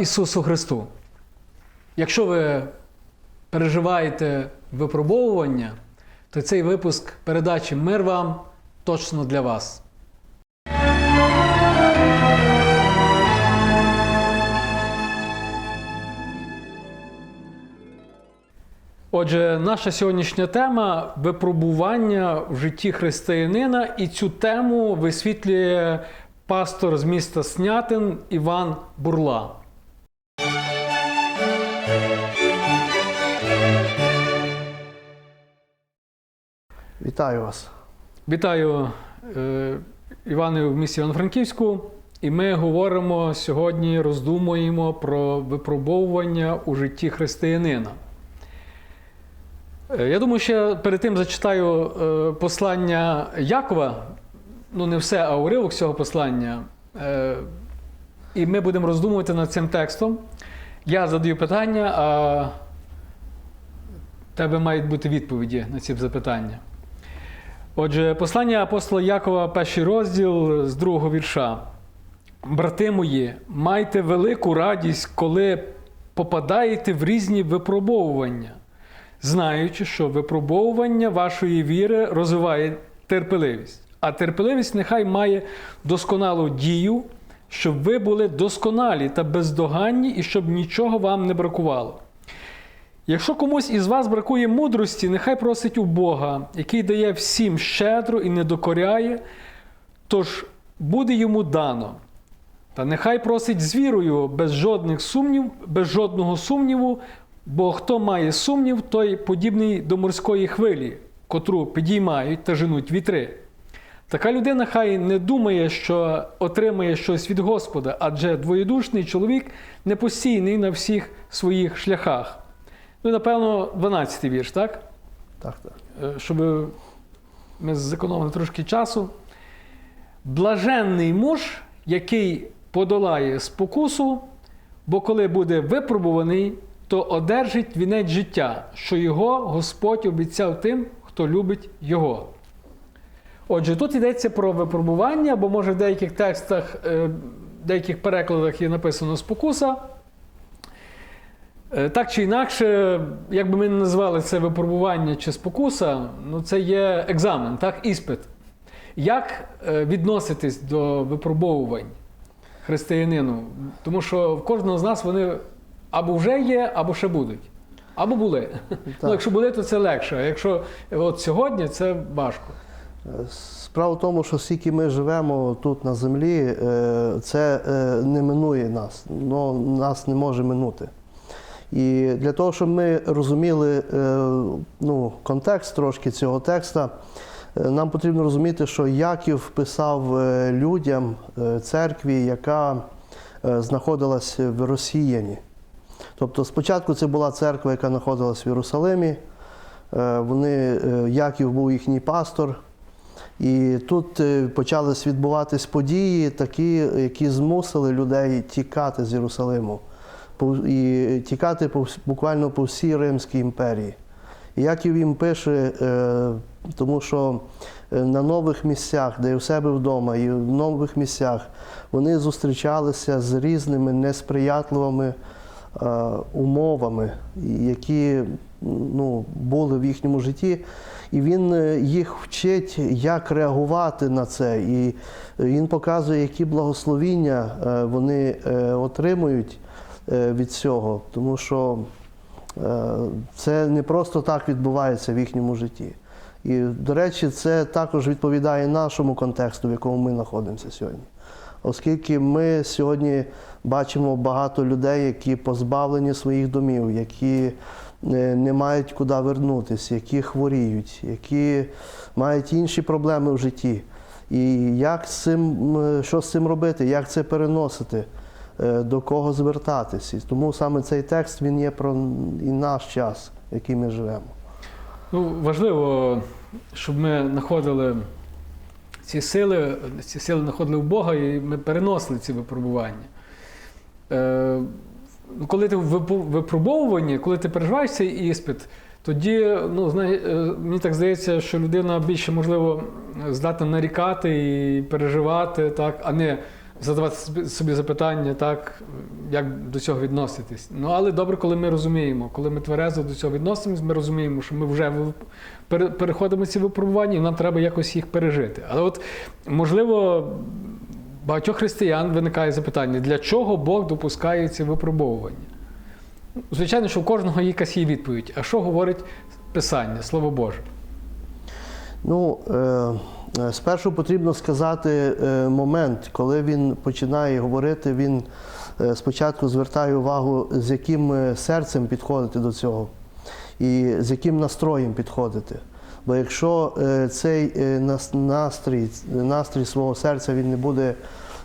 Ісусу Христу! Якщо ви переживаєте випробовування, то цей випуск передачі Мир вам точно для вас. Отже, наша сьогоднішня тема випробування в житті християнина, і цю тему висвітлює пастор з міста Снятин Іван Бурла. Вітаю вас. Вітаю е, в місті Івано-Франківську. І ми говоримо сьогодні, роздумуємо про випробовування у житті християнина. Е, Я думаю, що перед тим зачитаю е, послання Якова, ну не все, а уривок цього послання. Е, І ми будемо роздумувати над цим текстом. Я задаю питання, а тебе мають бути відповіді на ці запитання. Отже, послання апостола Якова, перший розділ з другого вірша. Брати мої, майте велику радість, коли попадаєте в різні випробовування, знаючи, що випробовування вашої віри розвиває терпеливість. А терпеливість нехай має досконалу дію, щоб ви були досконалі та бездоганні, і щоб нічого вам не бракувало. Якщо комусь із вас бракує мудрості, нехай просить у Бога, який дає всім щедро і не докоряє, тож буде йому дано. Та нехай просить з вірою, без жодних сумнів, без жодного сумніву, бо хто має сумнів, той подібний до морської хвилі, котру підіймають та женуть вітри. Така людина хай не думає, що отримає щось від Господа, адже двоєдушний чоловік непостійний на всіх своїх шляхах. Ну, напевно, 12-й вірш, так? Так, так. Е, Щоб ми зекономили трошки часу. Блаженний муж, який подолає спокусу, бо коли буде випробуваний, то одержить вінець життя, що його Господь обіцяв тим, хто любить його. Отже, тут йдеться про випробування, бо може в деяких текстах, е, в деяких перекладах є написано спокуса. Е, Так чи інакше, як би ми не назвали це випробування чи спокуса, ну це є екзамен, так, іспит. Як е, відноситись до випробовувань християнину? Тому що в кожного з нас вони або вже є, або ще будуть. Або були. Ну, якщо були, то це легше. А якщо от сьогодні, це важко. Справа в тому, що скільки ми живемо тут на землі, е, це е, не минує нас, но нас не може минути. І для того, щоб ми розуміли е, ну, контекст трошки цього текста, нам потрібно розуміти, що Яків писав людям церкві, яка знаходилась в Росіяні. Тобто спочатку це була церква, яка знаходилась в Єрусалимі. Вони, Яків був їхній пастор. І тут е, почались відбуватись події, такі, які змусили людей тікати з Єрусалиму і тікати буквально по всій Римській імперії. І Яків їм пише, е, тому що е, на нових місцях, де у себе вдома, і в нових місцях вони зустрічалися з різними несприятливими умовами, які ну, були в їхньому житті. І він е, їх вчить, як реагувати на це. І він показує, які благословіння е, вони е, отримують е, від цього. Тому що е, це не просто так відбувається в їхньому житті. І, до речі, це також відповідає нашому контексту, в якому ми знаходимося сьогодні. Оскільки ми сьогодні бачимо багато людей, які позбавлені своїх домів, які е, не мають куди вернутися, які хворіють, які мають інші проблеми в житті. І як з цим, що з цим робити, як це переносити, е, до кого звертатись. І тому саме цей текст він є про і наш час, в який ми живемо. Ну, важливо, щоб ми знаходили ці сили, ці сили знаходили в Бога і ми переносили ці випробування. Коли ти в випробовуванні, коли ти переживаєш цей іспит, тоді ну, знає, е, мені так здається, що людина більше, можливо, здатна нарікати і переживати, так, а не задавати собі запитання, так, як до цього відноситись. Ну, але добре, коли ми розуміємо, коли ми тверезо до цього відносимось, ми розуміємо, що ми вже переходимо ці випробування, і нам треба якось їх пережити. Але от, можливо, багатьох християн виникає запитання, для чого Бог допускає ці випробовування? Звичайно, що у кожного якась є відповідь. А що говорить Писання, Слово Боже? Ну, е, е, спершу потрібно сказати е, момент, коли він починає говорити, він е, спочатку звертає увагу, з яким серцем підходити до цього і з яким настроєм підходити. Бо якщо е, цей е, настрій, настрій свого серця він не буде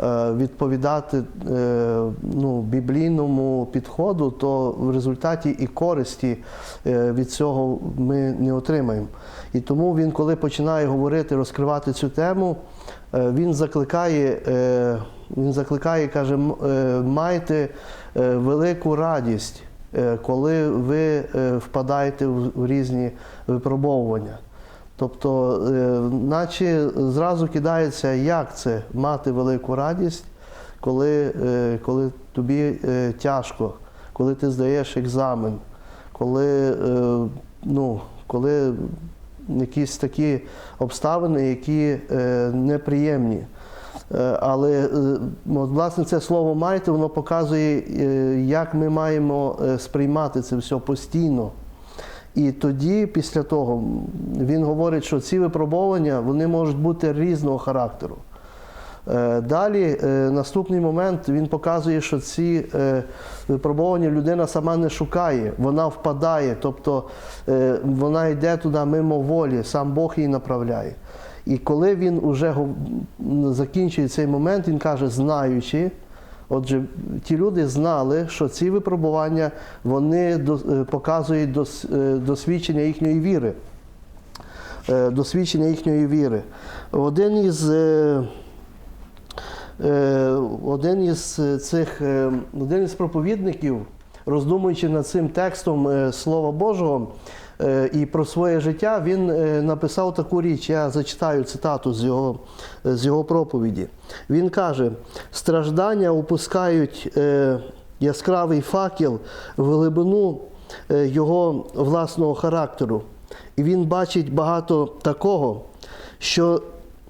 е, відповідати ну, біблійному підходу, то в результаті і користі від цього ми не отримаємо. І тому він, коли починає говорити, розкривати цю тему, він закликає, він закликає, каже, майте велику радість, коли ви впадаєте в різні випробовування. Тобто, е, наче зразу кидається, як це мати велику радість, коли, е, коли тобі е, тяжко, коли ти здаєш екзамен, коли, ну, коли якісь такі обставини, які неприємні. Але от, власне це слово майте, воно показує, як ми маємо сприймати це все постійно. І тоді, після того, він говорить, що ці випробування вони можуть бути різного характеру. Е, Далі, е, наступний момент, він показує, що ці е, випробування людина сама не шукає, вона впадає, тобто вона йде туди мимо волі, сам Бог її направляє. І коли він вже закінчує цей момент, він каже, знаючи, отже, ті люди знали, що ці випробування вони е, показують е, досвідчення їхньої віри. Е, Досвідчення їхньої віри. Один із один із цих один із проповідників, роздумуючи над цим текстом Слова Божого і про своє життя, він е, написав таку річ. Я зачитаю цитату з його, з його проповіді. Він каже: страждання опускають е, яскравий факел в глибину е, його власного характеру. І він бачить багато такого, що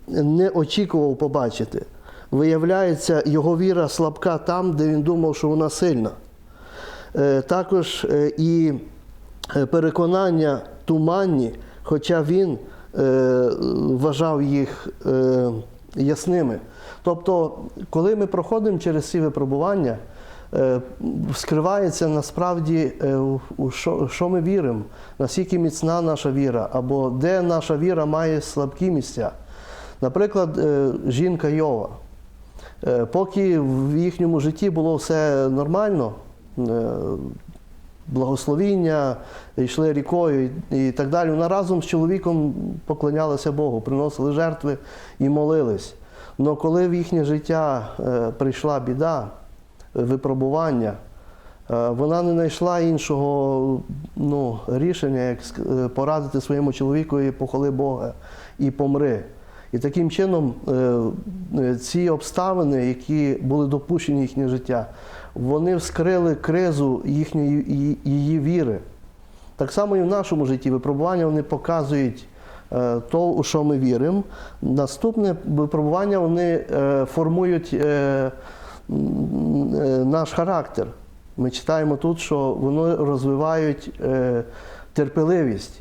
не очікував побачити. Виявляється, його віра слабка там, де він думав, що вона сильна. Е, Також е, і е, переконання туманні, хоча він е, вважав їх е, ясними. Тобто, коли ми проходимо через ці випробування, е, скривається насправді, е, у- що, що ми віримо, наскільки міцна наша віра, або де наша віра має слабкі місця. Наприклад, е, жінка Йова. Е, Поки в їхньому житті було все нормально, е, благословіння, йшли рікою і так далі, вона разом з чоловіком поклонялася Богу, приносили жертви і молились. Але коли в їхнє життя е, прийшла біда, випробування, е, вона не знайшла іншого ну, рішення, як е, порадити своєму чоловікові похвали Бога і помри. І таким чином ці обставини, які були допущені в їхнє життя, вони вскрили кризу їхньої її- віри. Так само і в нашому житті випробування вони показують е, то, у що ми віримо. Наступне випробування вони е, формують е, наш характер. Ми читаємо тут, що вони розвивають терпеливість,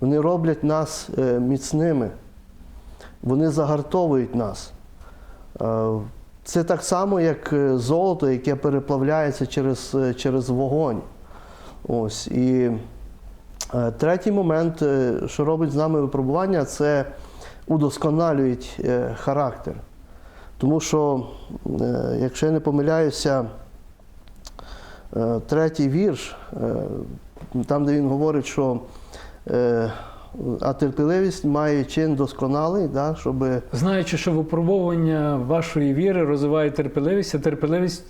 вони роблять нас міцними, вони загартовують нас. Це так само, як е, золото, яке переплавляється через, е, через вогонь. Ось. І е, третій момент, що робить з нами випробування, це удосконалюють характер. Тому що, якщо я не помиляюся, третій вірш, там, де він говорить, що а терпеливість має чин досконалий, да, щоб Знаючи, що випробовування вашої віри розвиває терпеливість, а терпеливість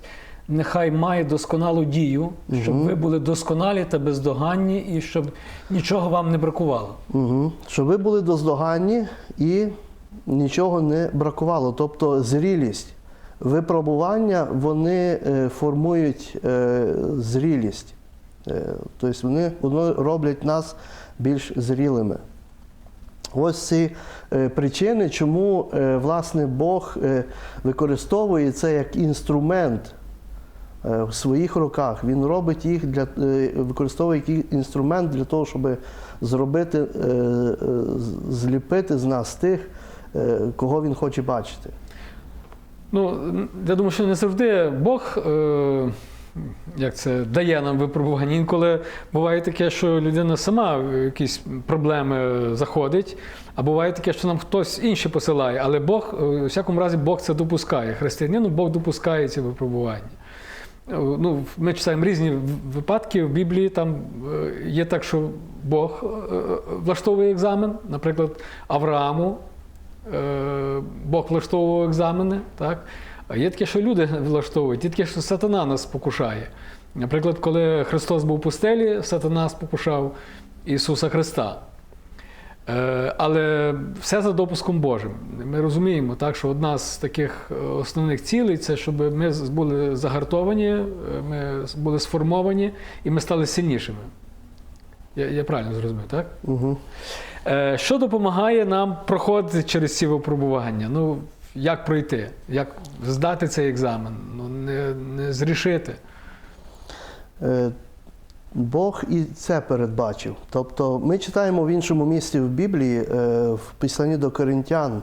нехай має досконалу дію, щоб ви були досконалі та бездоганні, і щоб нічого вам не бракувало. Угу. Щоб ви були доздоганні і нічого не бракувало. Тобто зрілість. випробування вони е, формують е, зрілість. Е, Тобто вони роблять нас більш зрілими. Ось ці е, причини, чому е, власне Бог е, використовує це як інструмент в своїх руках. Він робить їх для використовує як інструмент для того, щоб зробити, зліпити з нас тих, кого він хоче бачити. Ну, я думаю, що не завжди Бог е, як це, дає нам випробування. Інколи буває таке, що людина сама якісь проблеми заходить, а буває таке, що нам хтось інший посилає. Але Бог, е, у всякому разі, Бог це допускає. Християнину Бог допускає ці випробування. Е, Ну, ми читаємо різні випадки в Біблії. Там е, є так, що Бог влаштовує екзамен, наприклад, Аврааму. Бог влаштовував екзамени, так? А є таке, що люди влаштовують, є таке, що сатана нас спокушає. Наприклад, коли Христос був у пустелі, сатана спокушав Ісуса Христа. Е, Але все за допуском Божим. Ми розуміємо, так, що одна з таких е, основних цілей це щоб ми були загартовані, е, ми були сформовані і ми стали сильнішими. Я, я правильно зрозумів, так? Угу. Що допомагає нам проходити через ці випробування? Ну, як пройти, як здати цей екзамен, ну, не, не зрішити. Е, Бог і це передбачив. Тобто ми читаємо в іншому місці в Біблії, е, в Післанні до Коринтян,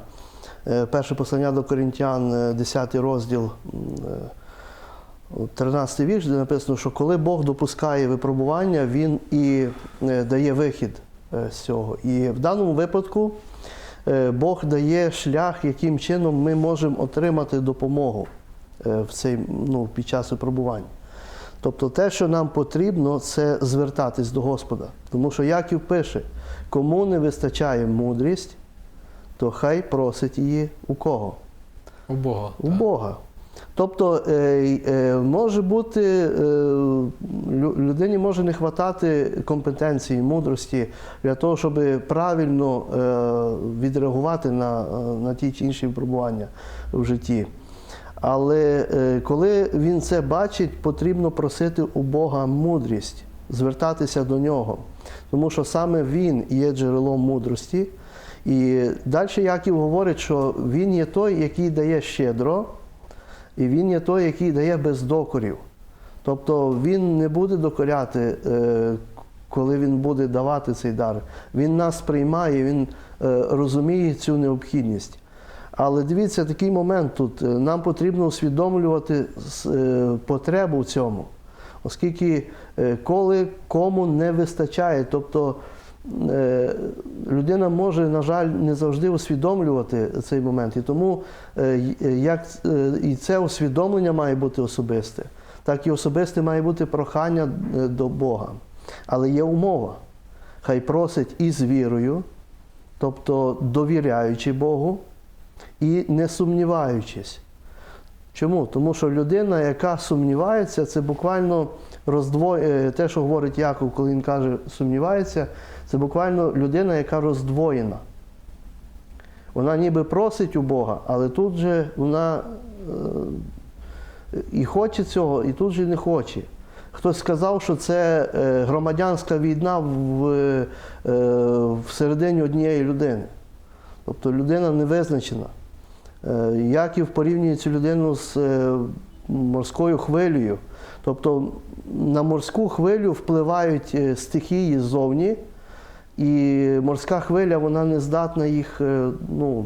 е, перше послання до Коринтян, е, 10 розділ, е, 13 вірш, де написано, що коли Бог допускає випробування, Він і дає вихід з цього. І в даному випадку Бог дає шлях, яким чином ми можемо отримати допомогу е, в цей, ну, під час випробування. Тобто те, що нам потрібно, це звертатись до Господа. Тому що Яків пише, кому не вистачає мудрість, то хай просить її у кого? У Бога. У так. Бога. Тобто е, е, може бути, е, людині може не вистачати компетенції, мудрості для того, щоб правильно відреагувати на, на ті чи інші випробування в житті. Але коли він це бачить, потрібно просити у Бога мудрість, звертатися до нього. Тому що саме він є джерелом мудрості. І далі Яків говорить, що він є той, який дає щедро, і він є той, який дає без докорів. Тобто він не буде докоряти, е, коли він буде давати цей дар. Він нас приймає, він е, розуміє цю необхідність. Але дивіться, такий момент тут. Е, Нам потрібно усвідомлювати потребу в цьому. Оскільки коли кому не вистачає, тобто людина може, на жаль, не завжди усвідомлювати цей момент. І тому е, е, як е, і це усвідомлення має бути особисте, так і особисте має бути прохання е, до Бога. Але є умова. Хай просить і з вірою, тобто довіряючи Богу, і не сумніваючись. Чому? Тому що людина, яка сумнівається, це буквально роздвоє те, що говорить Яков, коли він каже сумнівається, це буквально людина, яка роздвоєна. Вона ніби просить у Бога, але тут же вона е, і хоче цього, і тут же не хоче. Хтось сказав, що це е, громадянська війна в, е, всередині однієї людини. Тобто людина не визначена. Е, Яків порівнює цю людину з е, морською хвилею. Тобто на морську хвилю впливають е, стихії ззовні, і морська хвиля вона не здатна їх, е, ну,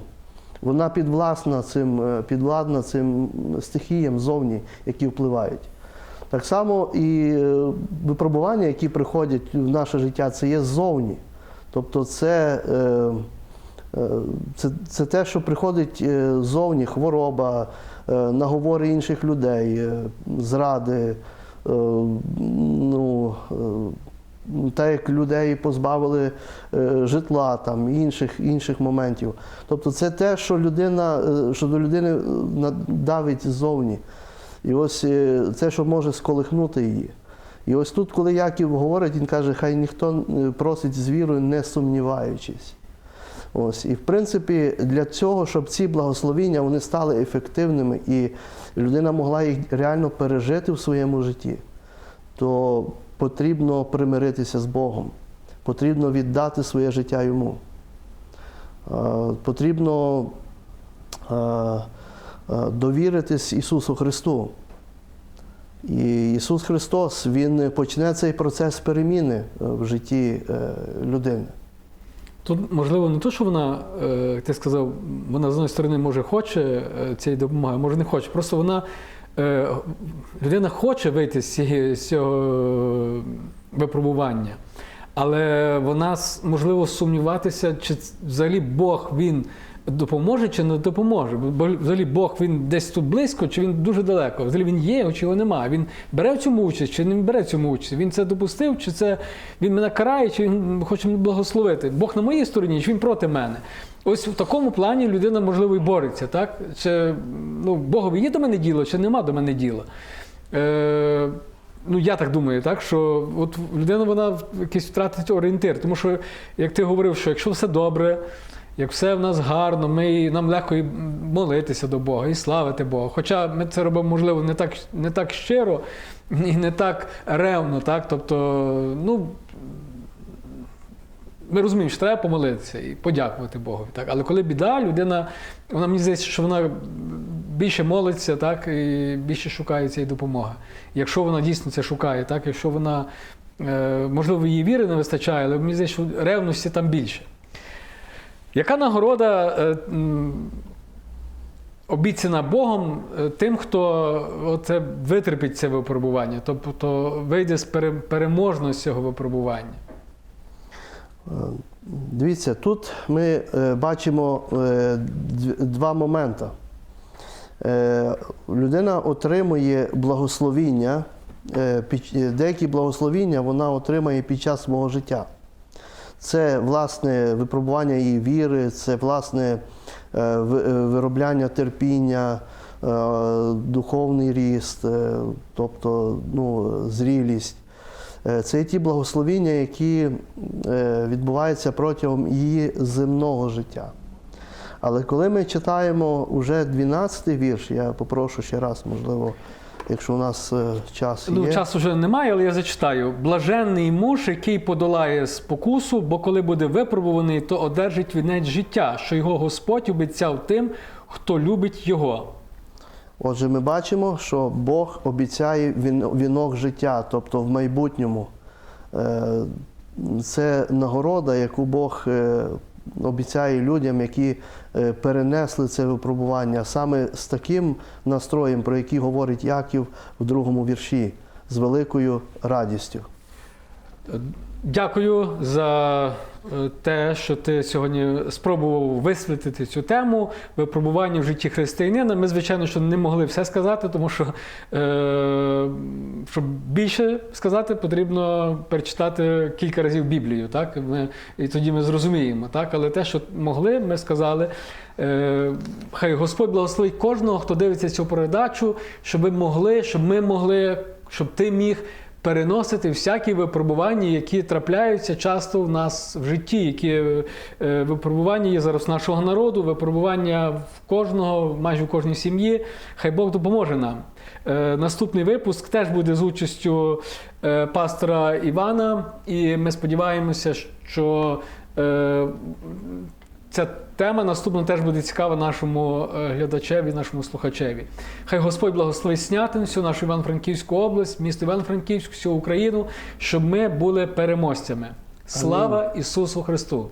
вона підвласна цим, е, підвладна цим стихіям ззовні, які впливають. Так само і випробування, які приходять в наше життя, це є ззовні. Тобто це. Це, це те, що приходить ззовні, хвороба, наговори інших людей, е, зради, е, ну, е, так як людей позбавили е, житла, там, інших, інших моментів. Тобто це те, що, людина, е, що до людини е, давить ззовні. І ось е, це, що може сколихнути її. І ось тут, коли Яків говорить, він каже, хай ніхто е, просить з вірою, не сумніваючись. Ось і в принципі для цього, щоб ці благословіння вони стали ефективними і людина могла їх реально пережити в своєму житті, то потрібно примиритися з Богом, потрібно віддати своє життя йому. Е, Потрібно е, е, довіритись Ісусу Христу. І Ісус Христос Він почне цей процес переміни в житті людини. Тут, можливо, не то, що вона, е, як ти сказав, вона з однієї сторони може хоче е, цієї допомоги, може не хоче. Просто вона, е, людина хоче вийти з цього випробування, але вона, можливо, сумніватися, чи взагалі Бог він допоможе чи не допоможе. Бо взагалі Бог він десь тут близько, чи він дуже далеко. Взагалі він є, чи його немає. Він бере в цьому участь, чи не бере в цьому участь. Він це допустив, чи це він мене карає, чи він хоче мене благословити. Бог на моїй стороні, чи він проти мене. Ось в такому плані людина, можливо, і бореться, так? Чи ну, Богові є до мене діло, чи нема до мене діла. Е, Ну, я так думаю, так, що от людина вона якийсь втратить орієнтир. Тому що, як ти говорив, що якщо все добре, як все в нас гарно, ми, нам легко і молитися до Бога і славити Бога. Хоча ми це робимо, можливо, не так, не так щиро і не так ревно, так? Тобто, ну. Ми розуміємо, що треба помолитися і подякувати Богові. Так? Але коли біда, людина, вона мені здається, що вона більше молиться, так, і більше шукає цієї допомоги. Якщо вона дійсно це шукає, так, якщо вона, е, можливо, її віри не вистачає, але мені здається, що ревності там більше. Яка нагорода е, обіцяна Богом е, тим, хто оце витерпить це випробування, тобто вийде з пере- переможно цього випробування? Е, Дивіться, тут ми бачимо два моменти. Людина отримує благословіння, деякі благословіння вона отримає під час свого життя. Це власне випробування її віри, це власне е, е, виробляння терпіння, е, духовний ріст, тобто ну, зрілість. Це ті благословіння, які відбуваються протягом її земного життя. Але коли ми читаємо вже 12-й вірш, я попрошу ще раз, можливо, якщо у нас е, час є. Ну, часу вже немає, але я зачитаю. Блаженний муж, який подолає спокусу, бо коли буде випробуваний, то одержить вінець життя, що його Господь обіцяв тим, хто любить його. Отже, ми бачимо, що Бог обіцяє вінок життя, тобто в майбутньому. Е, Це нагорода, яку Бог е, обіцяє людям, які е, перенесли це випробування, саме з таким настроєм, про який говорить Яків в другому вірші, з великою радістю. Дякую за е, те, що ти сьогодні спробував висвітлити цю тему випробування в житті християнина. Ми, звичайно, що не могли все сказати, тому що е, щоб більше сказати, потрібно перечитати кілька разів Біблію. Так? Ми, і тоді ми зрозуміємо. Так? Але те, що могли, ми сказали. Е, Хай Господь благословить кожного, хто дивиться цю передачу, щоб ви могли, щоб ми могли, щоб ти міг переносити всякі випробування, які трапляються часто в нас в житті, які е, випробування є зараз нашого народу, випробування в кожного, майже в кожній сім'ї. Хай Бог допоможе нам. Е, Наступний випуск теж буде з участю е, пастора Івана, і ми сподіваємося, що е, Ця тема наступна теж буде цікава нашому е, глядачеві, нашому слухачеві. Хай Господь благословить Снятин, всю нашу Івано-Франківську область, місто Івано-Франківську, всю Україну, щоб ми були переможцями. Слава Ісусу Христу!